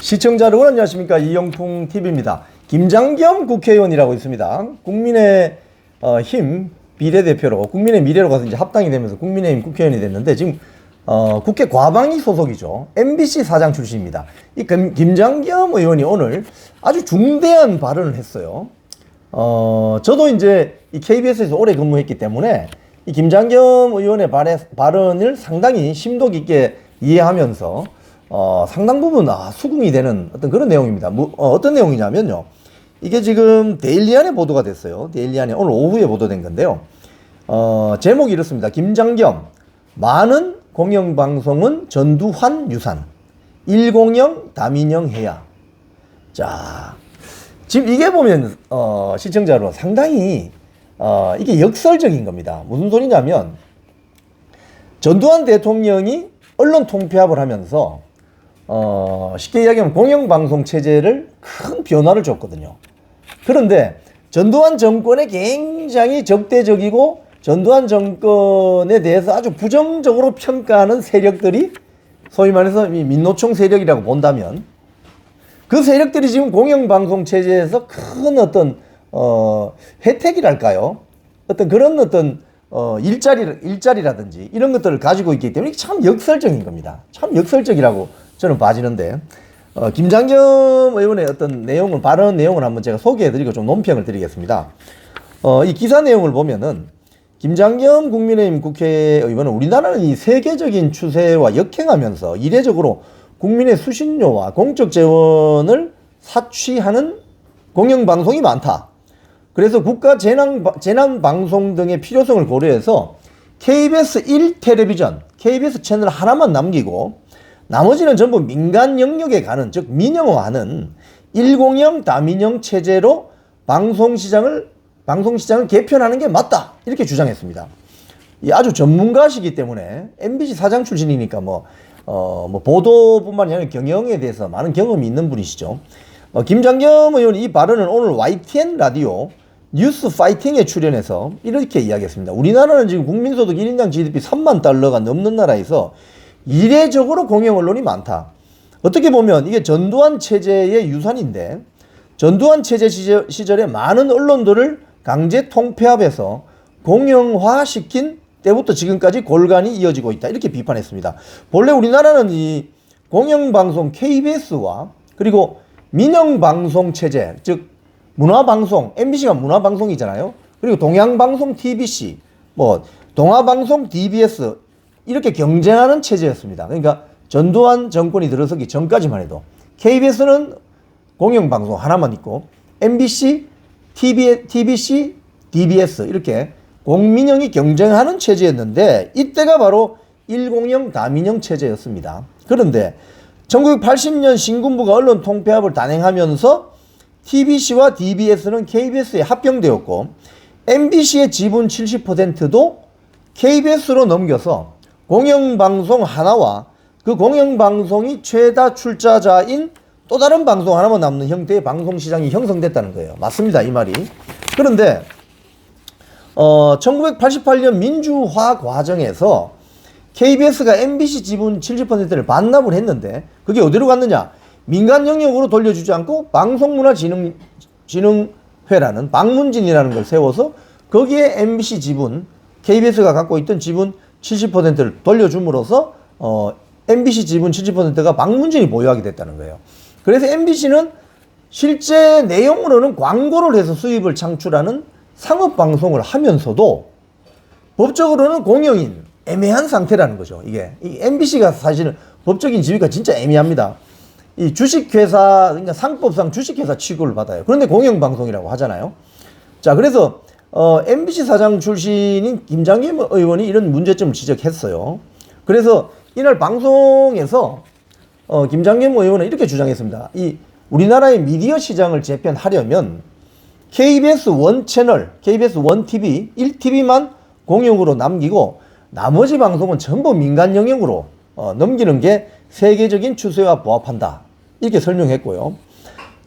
시청자 여러분 안녕하십니까 이영풍 TV입니다. 김장겸 국회의원이라고 있습니다. 국민의 어, 힘 비례대표로 국민의 미래로 가서 이제 합당이 되면서 국민의힘 국회의원이 됐는데 지금 어, 국회 과방위 소속이죠. MBC 사장 출신입니다. 이 김, 김장겸 의원이 오늘 아주 중대한 발언을 했어요. 어, 저도 이제 이 KBS에서 오래 근무했기 때문에 이 김장겸 의원의 발언을 상당히 심도 깊게 이해하면서 어, 상당 부분 아, 수긍이 되는 어떤 그런 내용입니다. 뭐, 어, 떤 내용이냐면요. 이게 지금 데일리안에 보도가 됐어요. 데일리안에 오늘 오후에 보도된 건데요. 어, 제목이 이렇습니다. 김장겸 많은 공영방송은 전두환 유산 1공영 다민영 해야. 자, 지금 이게 보면 어, 시청자 여러분 상당히 어, 이게 역설적인 겁니다. 무슨 소리냐면 전두환 대통령이 언론 통폐합을 하면서 어, 쉽게 이야기하면 공영방송 체제를 큰 변화를 줬거든요. 그런데 전두환 정권에 굉장히 적대적이고 전두환 정권에 대해서 아주 부정적으로 평가하는 세력들이 소위 말해서 이 민노총 세력이라고 본다면 그 세력들이 지금 공영방송 체제에서 큰 어떤 어, 혜택이랄까요? 어떤 그런 어떤 어, 일자리 일자리라든지 이런 것들을 가지고 있기 때문에 참 역설적인 겁니다. 참 역설적이라고 저는 봐지는데 어, 김장겸 의원의 어떤 내용을 발언 내용을 한번 제가 소개해드리고 좀 논평을 드리겠습니다. 어, 이 기사 내용을 보면은 김장겸 국민의힘 국회의원은 우리나라는 이 세계적인 추세와 역행하면서 이례적으로 국민의 수신료와 공적 재원을 사취하는 공영방송이 많다. 그래서 국가 재난, 재난 방송 등의 필요성을 고려해서 KBS 1 텔레비전, KBS 채널 하나만 남기고 나머지는 전부 민간 영역에 가는, 즉, 민영화하는 1공영 다민영 체제로 방송 시장을, 방송 시장을 개편하는 게 맞다. 이렇게 주장했습니다. 이 아주 전문가시기 때문에 MBC 사장 출신이니까 뭐, 어, 뭐, 보도뿐만 아니라 경영에 대해서 많은 경험이 있는 분이시죠. 어, 김장겸 의원이 이 발언을 오늘 YTN 라디오 뉴스 파이팅에 출연해서 이렇게 이야기했습니다. 우리나라는 지금 국민소득 1인당 GDP 3만 달러가 넘는 나라에서 이례적으로 공영 언론이 많다. 어떻게 보면 이게 전두환 체제의 유산인데 전두환 체제 시절, 시절에 많은 언론들을 강제 통폐합해서 공영화시킨 때부터 지금까지 골간이 이어지고 있다. 이렇게 비판했습니다. 본래 우리나라는 이 공영방송 KBS와 그리고 민영방송 체제, 즉 문화방송, MBC가 문화방송이잖아요. 그리고 동양방송 TBC, 뭐 동아방송 DBS 이렇게 경쟁하는 체제였습니다. 그러니까 전두환 정권이 들어서기 전까지만 해도 KBS는 공영방송 하나만 있고 MBC, TV, TBC, DBS 이렇게 공민영이 경쟁하는 체제였는데 이때가 바로 1공영 다민영 체제였습니다. 그런데 1980년 신군부가 언론 통폐합을 단행하면서 TBC와 DBS는 KBS에 합병되었고 MBC의 지분 70%도 KBS로 넘겨서 공영방송 하나와 그 공영방송이 최다 출자자인 또 다른 방송 하나만 남는 형태의 방송시장이 형성됐다는 거예요. 맞습니다. 이 말이. 그런데 어, 1988년 민주화 과정에서 KBS가 MBC 지분 70%를 반납을 했는데 그게 어디로 갔느냐? 민간 영역으로 돌려주지 않고 방송문화진흥진흥회라는 방문진이라는 걸 세워서 거기에 MBC 지분 KBS가 갖고 있던 지분 70%를 돌려줌으로써 어, MBC 지분 70%가 방문진이 보유하게 됐다는 거예요. 그래서 MBC는 실제 내용으로는 광고를 해서 수입을 창출하는 상업 방송을 하면서도 법적으로는 공영인 애매한 상태라는 거죠. 이게 이 MBC가 사실은 법적인 지위가 진짜 애매합니다. 이 주식회사 그러니까 상법상 주식회사 취급을 받아요. 그런데 공영방송이라고 하잖아요. 자 그래서 어, MBC 사장 출신인 김장겸 의원이 이런 문제점을 지적했어요. 그래서 이날 방송에서 어, 김장겸 의원은 이렇게 주장했습니다. 이 우리나라의 미디어 시장을 재편하려면 KBS 원 채널, KBS 원 TV, 1TV만 공용으로 남기고 나머지 방송은 전부 민간 영역으로 어, 넘기는 게 세계적인 추세와 부합한다. 이렇게 설명했고요.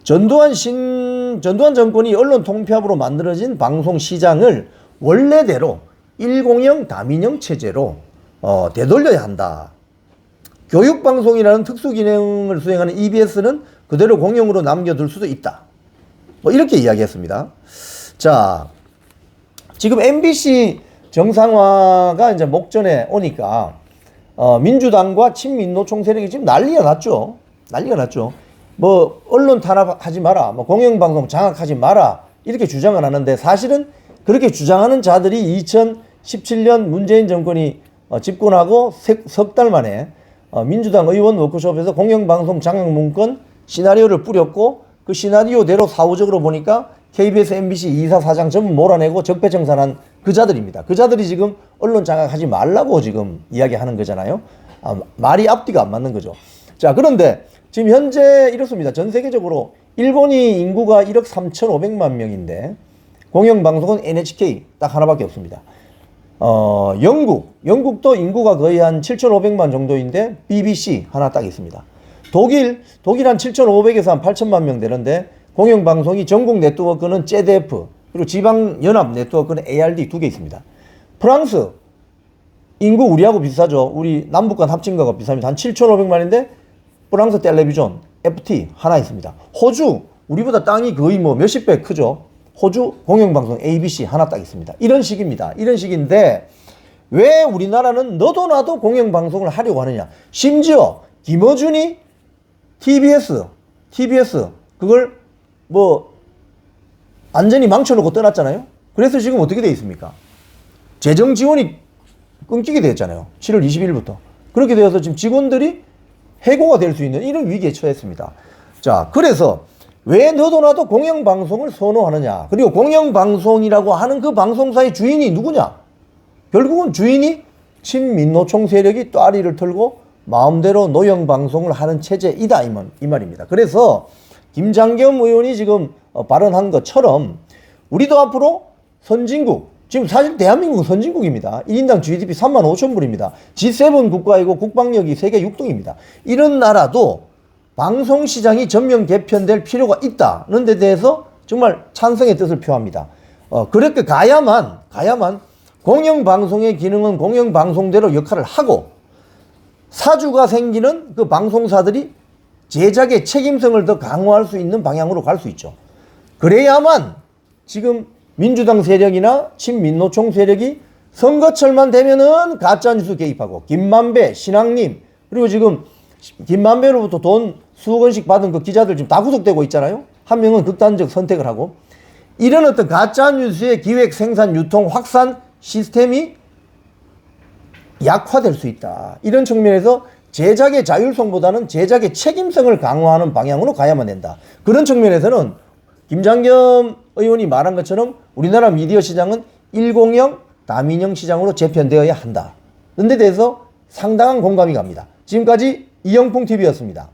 전두환 신, 전두환 정권이 언론 통폐합으로 만들어진 방송 시장을 원래대로 1공영 다민영 체제로 어, 되돌려야 한다. 교육 방송이라는 특수 기능을 수행하는 EBS는 그대로 공영으로 남겨둘 수도 있다. 뭐 이렇게 이야기했습니다. 자, 지금 MBC 정상화가 이제 목전에 오니까 어, 민주당과 친민노 총 세력이 지금 난리가 났죠. 난리가 났죠. 뭐 언론 탄압하지 마라, 뭐 공영방송 장악하지 마라 이렇게 주장을 하는데 사실은 그렇게 주장하는 자들이 2017년 문재인 정권이 어, 집권하고 석 달 만에 어, 민주당 의원 워크숍에서 공영방송 장악 문건 시나리오를 뿌렸고 그 시나리오대로 사후적으로 보니까 KBS, MBC 이사 사장 전부 몰아내고 적폐청산한 그 자들입니다. 그 자들이 지금 언론 장악하지 말라고 지금 이야기하는 거잖아요. 아, 말이 앞뒤가 안 맞는 거죠. 자, 그런데 지금 현재 이렇습니다. 전 세계적으로 일본이 인구가 1억 3,500만 명인데 공영방송은 NHK 딱 하나밖에 없습니다. 어, 영국, 영국도 인구가 거의 한 7,500만 정도인데 BBC 하나 딱 있습니다. 독일, 독일 한 7,500에서 한 8천만 명 되는데 공영방송이 전국 네트워크는 ZDF 그리고 지방연합 네트워크는 ARD 두 개 있습니다. 프랑스 인구 우리하고 비슷하죠. 우리 남북 간 합친 거가 비슷합니다. 한 7,500만인데 프랑스 텔레비전 FT 하나 있습니다. 호주 우리보다 땅이 거의 뭐 몇십 배 크죠. 호주 공영방송 ABC 하나 딱 있습니다. 이런 식입니다. 이런 식인데 왜 우리나라는 너도 나도 공영방송을 하려고 하느냐. 심지어 김어준이 TBS, TBS 그걸 뭐 완전히 망쳐놓고 떠났잖아요. 그래서 지금 어떻게 돼 있습니까? 재정 지원이 끊기게 됐잖아요. 7월 20일부터. 그렇게 되어서 지금 직원들이 해고가 될 수 있는 이런 위기에 처했습니다. 자, 그래서 왜 너도 나도 공영방송을 선호하느냐. 그리고 공영방송이라고 하는 그 방송사의 주인이 누구냐. 결국은 주인이 친민노총 세력이 또아리를 털고 마음대로 노영방송을 하는 체제이다. 이, 말, 이 말입니다. 그래서 김장겸 의원이 지금 어, 발언한 것처럼 우리도 앞으로 선진국, 지금 사실 대한민국은 선진국입니다. 1인당 GDP 3만 5천 불입니다. G7 국가이고 국방력이 세계 6등입니다. 이런 나라도 방송 시장이 전면 개편될 필요가 있다는 데 대해서 정말 찬성의 뜻을 표합니다. 어, 그렇게 가야만, 가야만 공영방송의 기능은 공영방송대로 역할을 하고 사주가 생기는 그 방송사들이 제작의 책임성을 더 강화할 수 있는 방향으로 갈 수 있죠. 그래야만 지금 민주당 세력이나 친민노총 세력이 선거철만 되면은 가짜뉴스 개입하고 김만배, 신앙님 그리고 지금 김만배로부터 돈 수억 원씩 받은 그 기자들 지금 다 구속되고 있잖아요. 한 명은 극단적 선택을 하고 이런 어떤 가짜뉴스의 기획, 생산, 유통, 확산 시스템이 약화될 수 있다. 이런 측면에서 제작의 자율성보다는 제작의 책임성을 강화하는 방향으로 가야만 된다. 그런 측면에서는 김장겸 의원이 말한 것처럼 우리나라 미디어 시장은 1공형 다민형 시장으로 재편되어야 한다. 는데 대해서 상당한 공감이 갑니다. 지금까지 이영풍 TV였습니다.